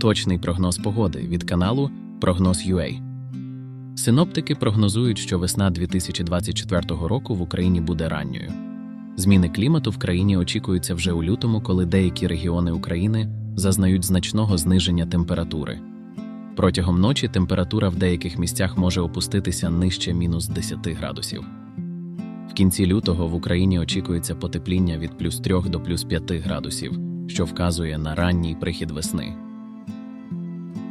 Точний прогноз погоди від каналу Прогноз.ua. Синоптики прогнозують, що весна 2024 року в Україні буде ранньою. Зміни клімату в країні очікуються вже у лютому, коли деякі регіони України зазнають значного зниження температури. Протягом ночі температура в деяких місцях може опуститися нижче мінус 10 градусів. В кінці лютого в Україні очікується потепління від плюс 3 до плюс 5 градусів, що вказує на ранній прихід весни.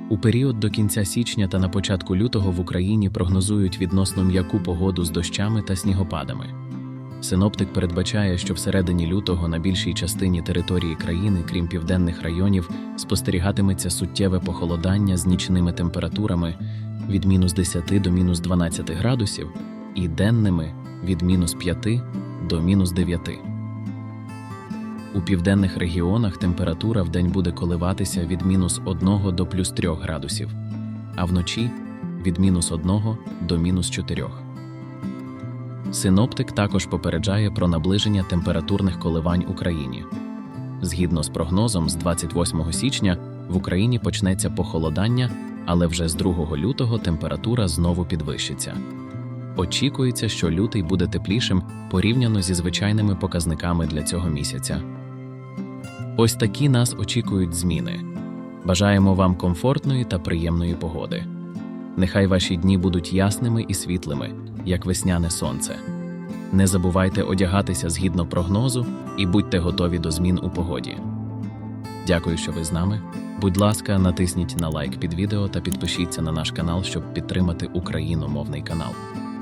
У період до кінця січня та на початку лютого в Україні прогнозують відносно м'яку погоду з дощами та снігопадами. Синоптик передбачає, що всередині лютого на більшій частині території країни, крім південних районів, спостерігатиметься суттєве похолодання з нічними температурами від мінус 10 до мінус 12 градусів і денними від мінус 5 до мінус 9. У південних регіонах температура в день буде коливатися від мінус 1 до плюс 3 градусів, а вночі від мінус 1 до мінус 4. Синоптик також попереджає про наближення температурних коливань Україні. Згідно з прогнозом, з 28 січня в Україні почнеться похолодання, але вже з 2 лютого температура знову підвищиться. Очікується, що лютий буде теплішим порівняно зі звичайними показниками для цього місяця. Ось такі нас очікують зміни. Бажаємо вам комфортної та приємної погоди. Нехай ваші дні будуть ясними і світлими, як весняне сонце. Не забувайте одягатися згідно прогнозу і будьте готові до змін у погоді. Дякую, що ви з нами. Будь ласка, натисніть на лайк під відео та підпишіться на наш канал, щоб підтримати україномовний канал.